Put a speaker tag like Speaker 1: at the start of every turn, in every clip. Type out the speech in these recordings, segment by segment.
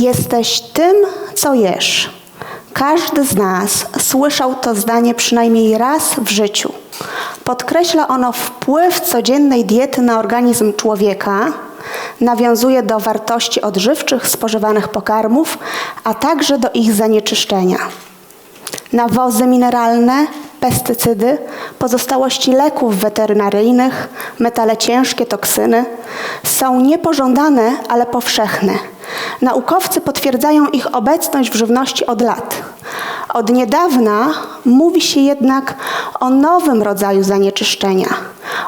Speaker 1: Jesteś tym, co jesz. Każdy z nas słyszał to zdanie przynajmniej raz w życiu. Podkreśla ono wpływ codziennej diety na organizm człowieka, nawiązuje do wartości odżywczych spożywanych pokarmów, a także do ich zanieczyszczenia. Nawozy mineralne, pestycydy, pozostałości leków weterynaryjnych, metale ciężkie, toksyny są niepożądane, ale powszechne. Naukowcy potwierdzają ich obecność w żywności od lat. Od niedawna mówi się jednak o nowym rodzaju zanieczyszczenia,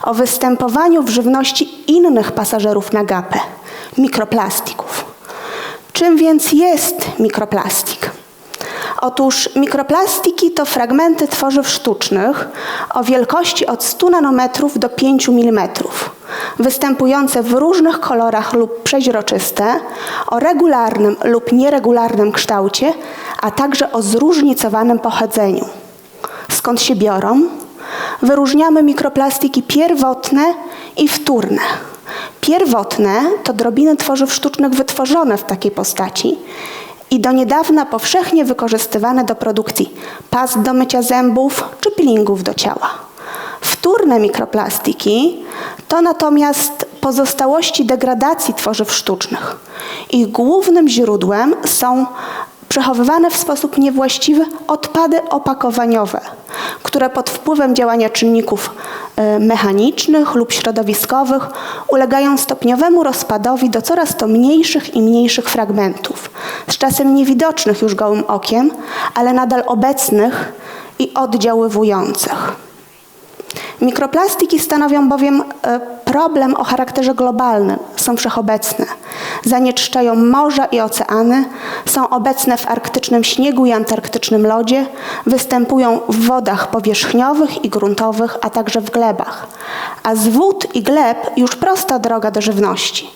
Speaker 1: o występowaniu w żywności innych pasażerów na gapę mikroplastików. Czym więc jest mikroplastik? Otóż mikroplastiki to fragmenty tworzyw sztucznych o wielkości od 100 nanometrów do 5 mm, występujące w różnych kolorach lub przeźroczyste, o regularnym lub nieregularnym kształcie, a także o zróżnicowanym pochodzeniu. Skąd się biorą? Wyróżniamy mikroplastiki pierwotne i wtórne. Pierwotne to drobiny tworzyw sztucznych wytworzone w takiej postaci i do niedawna powszechnie wykorzystywane do produkcji past do mycia zębów czy peelingów do ciała. Wtórne mikroplastiki to natomiast pozostałości degradacji tworzyw sztucznych. Ich głównym źródłem są przechowywane w sposób niewłaściwy odpady opakowaniowe, które pod wpływem działania czynników e, mechanicznych lub środowiskowych ulegają stopniowemu rozpadowi do coraz to mniejszych i mniejszych fragmentów, z czasem niewidocznych już gołym okiem, ale nadal obecnych i oddziaływujących. Mikroplastiki stanowią bowiem e, problem o charakterze globalnym, są wszechobecne. Zanieczyszczają morza i oceany, są obecne w arktycznym śniegu i antarktycznym lodzie, występują w wodach powierzchniowych i gruntowych, a także w glebach. A z wód i gleb już prosta droga do żywności.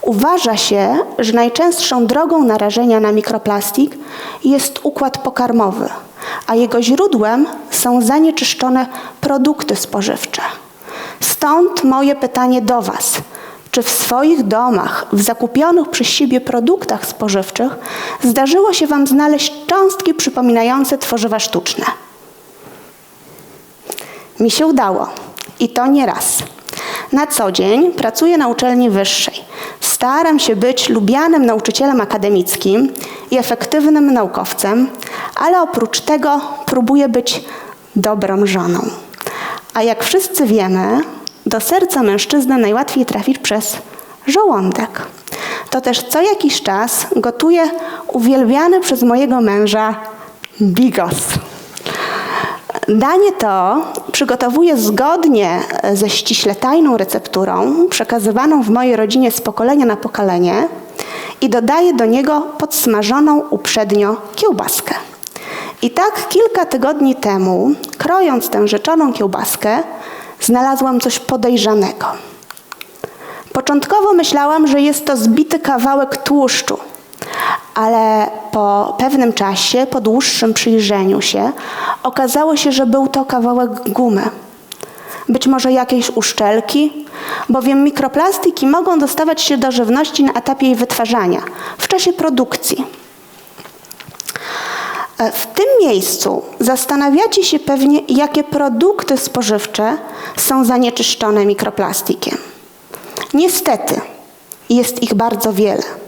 Speaker 1: Uważa się, że najczęstszą drogą narażenia na mikroplastik jest układ pokarmowy – a jego źródłem są zanieczyszczone produkty spożywcze. Stąd moje pytanie do Was. Czy w swoich domach, w zakupionych przez siebie produktach spożywczych zdarzyło się Wam znaleźć cząstki przypominające tworzywa sztuczne? Mi się udało i to nie raz. Na co dzień pracuję na uczelni wyższej. Staram się być lubianym nauczycielem akademickim i efektywnym naukowcem, ale oprócz tego próbuję być dobrą żoną. A jak wszyscy wiemy, do serca mężczyzny najłatwiej trafić przez żołądek. To też co jakiś czas gotuję uwielbiany przez mojego męża bigos. Danie to przygotowuję zgodnie ze ściśle tajną recepturą, przekazywaną w mojej rodzinie z pokolenia na pokolenie i dodaję do niego podsmażoną uprzednio kiełbaskę. I tak kilka tygodni temu, krojąc tę rzeczoną kiełbaskę, znalazłam coś podejrzanego. Początkowo myślałam, że jest to zbity kawałek tłuszczu, ale po pewnym czasie, po dłuższym przyjrzeniu się, okazało się, że był to kawałek gumy. Być może jakieś uszczelki, bowiem mikroplastiki mogą dostawać się do żywności na etapie jej wytwarzania, w czasie produkcji. E, w tym miejscu zastanawiacie się pewnie, jakie produkty spożywcze są zanieczyszczone mikroplastikiem. Niestety, jest ich bardzo wiele.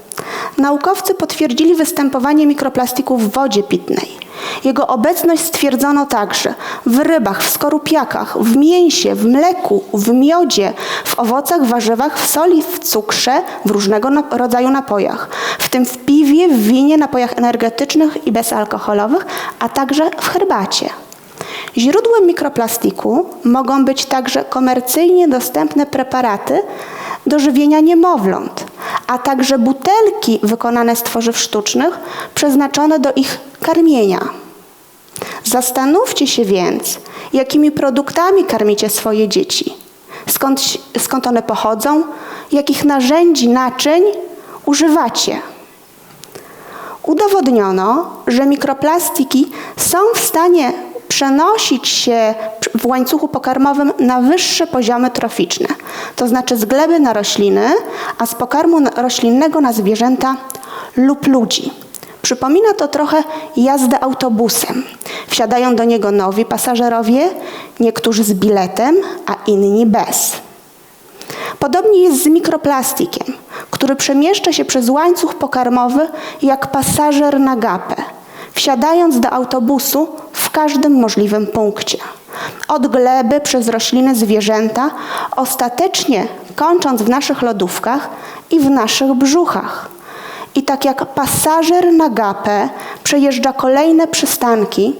Speaker 1: Naukowcy potwierdzili występowanie mikroplastików w wodzie pitnej. Jego obecność stwierdzono także w rybach, w skorupiakach, w mięsie, w mleku, w miodzie, w owocach, warzywach, w soli, w cukrze, w różnego rodzaju napojach, w tym w piwie, w winie, napojach energetycznych i bezalkoholowych, a także w herbacie. Źródłem mikroplastiku mogą być także komercyjnie dostępne preparaty do żywienia niemowląt, a także butelki wykonane z tworzyw sztucznych przeznaczone do ich karmienia. Zastanówcie się więc, jakimi produktami karmicie swoje dzieci, skąd, skąd one pochodzą, jakich narzędzi, naczyń używacie. Udowodniono, że mikroplastiki są w stanie przenosić się w łańcuchu pokarmowym na wyższe poziomy troficzne, to znaczy z gleby na rośliny, a z pokarmu roślinnego na zwierzęta lub ludzi. Przypomina to trochę jazdę autobusem. Wsiadają do niego nowi pasażerowie, niektórzy z biletem, a inni bez. Podobnie jest z mikroplastikiem, który przemieszcza się przez łańcuch pokarmowy jak pasażer na gapę, wsiadając do autobusu w każdym możliwym punkcie. Od gleby przez rośliny, zwierzęta, ostatecznie kończąc w naszych lodówkach i w naszych brzuchach. I tak jak pasażer na gapę przejeżdża kolejne przystanki,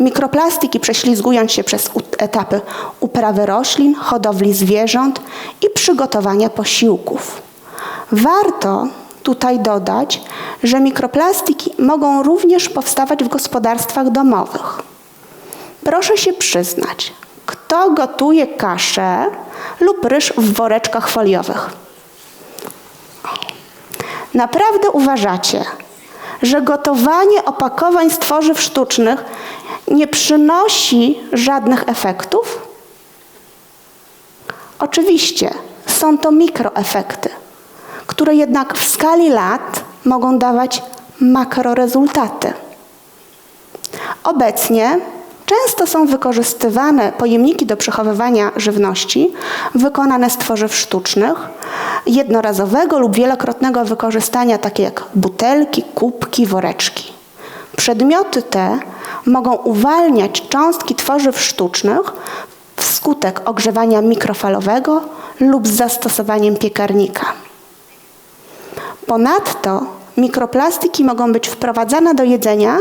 Speaker 1: mikroplastiki prześlizgując się przez etapy uprawy roślin, hodowli zwierząt i przygotowania posiłków. Warto tutaj dodać, że mikroplastiki mogą również powstawać w gospodarstwach domowych. Proszę się przyznać, kto gotuje kaszę lub ryż w woreczkach foliowych? Naprawdę uważacie, że gotowanie opakowań z tworzyw sztucznych nie przynosi żadnych efektów? Oczywiście są to mikroefekty, które jednak w skali lat mogą dawać makrorezultaty. Obecnie Często są wykorzystywane pojemniki do przechowywania żywności wykonane z tworzyw sztucznych, jednorazowego lub wielokrotnego wykorzystania, takie jak butelki, kubki, woreczki. Przedmioty te mogą uwalniać cząstki tworzyw sztucznych wskutek ogrzewania mikrofalowego lub z zastosowaniem piekarnika. Ponadto mikroplastiki mogą być wprowadzane do jedzenia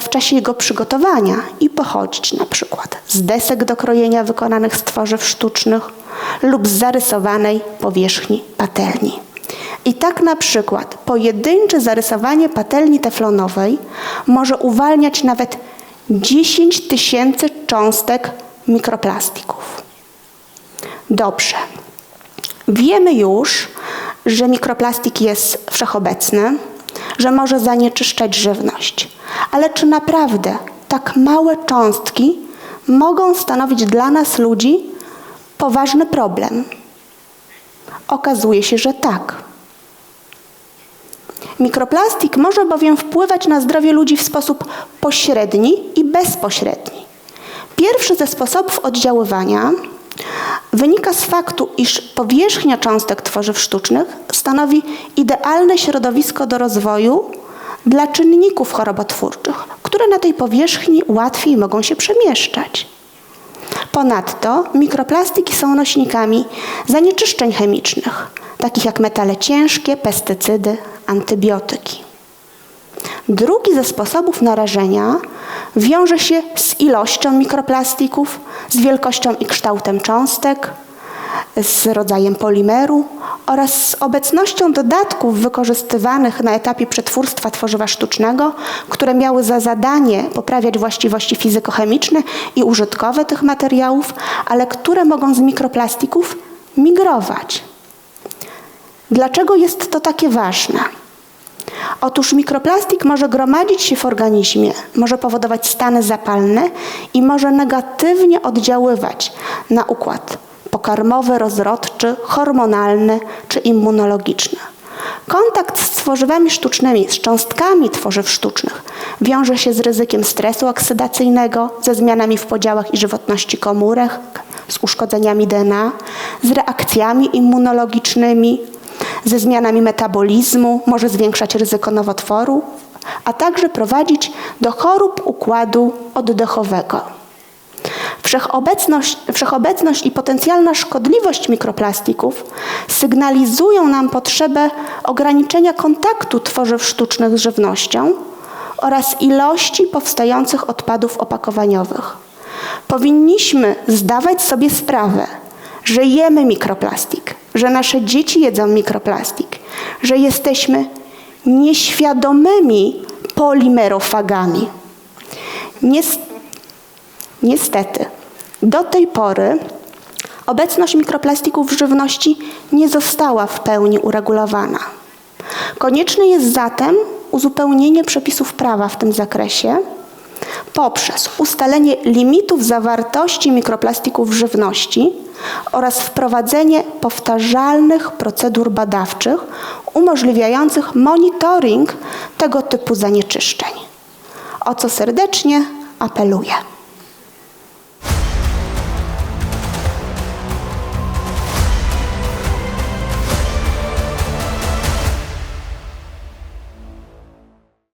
Speaker 1: w czasie jego przygotowania i pochodzić na przykład z desek do krojenia wykonanych z tworzyw sztucznych lub z zarysowanej powierzchni patelni. I tak na przykład pojedyncze zarysowanie patelni teflonowej może uwalniać nawet 10 tysięcy cząstek mikroplastików. Dobrze. Wiemy już, że mikroplastik jest wszechobecny, że może zanieczyszczać żywność. Ale czy naprawdę tak małe cząstki mogą stanowić dla nas ludzi poważny problem? Okazuje się, że tak. Mikroplastik może bowiem wpływać na zdrowie ludzi w sposób pośredni i bezpośredni. Pierwszy ze sposobów oddziaływania wynika z faktu, iż powierzchnia cząstek tworzyw sztucznych stanowi idealne środowisko do rozwoju dla czynników chorobotwórczych, które na tej powierzchni łatwiej mogą się przemieszczać. Ponadto mikroplastiki są nośnikami zanieczyszczeń chemicznych, takich jak metale ciężkie, pestycydy, antybiotyki. Drugi ze sposobów narażenia wiąże się z ilością mikroplastików, z wielkością i kształtem cząstek, z rodzajem polimeru oraz z obecnością dodatków wykorzystywanych na etapie przetwórstwa tworzywa sztucznego, które miały za zadanie poprawiać właściwości fizykochemiczne i użytkowe tych materiałów, ale które mogą z mikroplastików migrować. Dlaczego jest to takie ważne? Otóż mikroplastik może gromadzić się w organizmie, może powodować stany zapalne i może negatywnie oddziaływać na układ pokarmowy, rozrodczy, hormonalny czy immunologiczny. Kontakt z tworzywami sztucznymi, z cząstkami tworzyw sztucznych wiąże się z ryzykiem stresu oksydacyjnego, ze zmianami w podziałach i żywotności komórek, z uszkodzeniami DNA, z reakcjami immunologicznymi, ze zmianami metabolizmu, może zwiększać ryzyko nowotworu, a także prowadzić do chorób układu oddechowego. Wszechobecność, wszechobecność i potencjalna szkodliwość mikroplastików sygnalizują nam potrzebę ograniczenia kontaktu tworzyw sztucznych z żywnością oraz ilości powstających odpadów opakowaniowych. Powinniśmy zdawać sobie sprawę, że jemy mikroplastik, że nasze dzieci jedzą mikroplastik, że jesteśmy nieświadomymi polimerofagami. Niestety, do tej pory obecność mikroplastików w żywności nie została w pełni uregulowana. Konieczne jest zatem uzupełnienie przepisów prawa w tym zakresie, poprzez ustalenie limitów zawartości mikroplastików w żywności oraz wprowadzenie powtarzalnych procedur badawczych umożliwiających monitoring tego typu zanieczyszczeń. O co serdecznie apeluję.